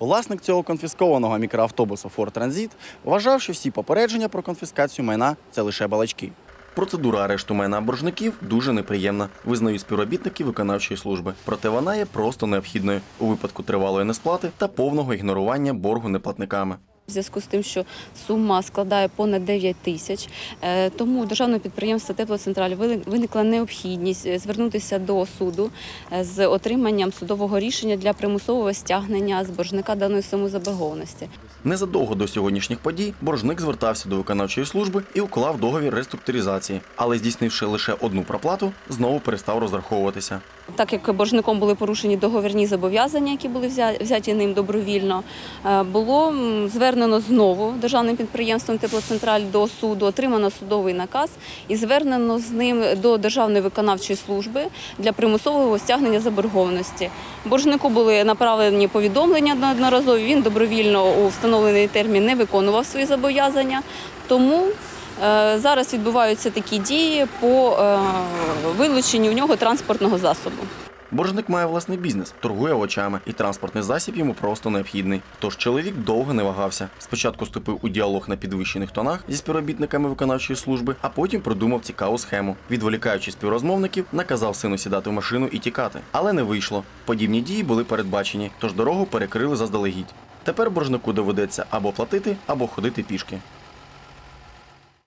Власник цього конфіскованого мікроавтобуса Ford Transit вважав, що всі попередження про конфіскацію майна це лише балачки. Процедура арешту майна боржників дуже неприємна, визнають співробітники виконавчої служби. Проте вона є просто необхідною у випадку тривалої несплати та повного ігнорування боргу неплатниками. В зв'язку з тим, що сума складає понад 9 тисяч, е, тому у державного підприємства Теплоцентраль виникла необхідність е, звернутися до суду е, з отриманням судового рішення для примусового стягнення з боржника даної суми заборгованості. Незадовго до сьогоднішніх подій боржник звертався до виконавчої служби і уклав договір реструктуризації, але здійснивши лише одну проплату, знову перестав розраховуватися. Так як боржником були порушені договірні зобов'язання, які були взяті ним добровільно, було м, звернено знову державним підприємством Теплоцентраль до суду, отримано судовий наказ і звернено з ним до Державної виконавчої служби для примусового стягнення заборгованості. Боржнику були направлені повідомлення неодноразові. Він добровільно у встановлений термін не виконував свої зобов'язання. Тому Е, Зараз відбуваються такі дії по е, вилученню в нього транспортного засобу. Боржник має власний бізнес, торгує овочами, і транспортний засіб йому просто необхідний. Тож чоловік довго не вагався. Спочатку вступив у діалог на підвищених тонах зі співробітниками виконавчої служби, а потім придумав цікаву схему. Відволікаючи співрозмовників, наказав сину сідати в машину і тікати. Але не вийшло. Подібні дії були передбачені, тож дорогу перекрили заздалегідь. Тепер боржнику доведеться або платити, або ходити пішки.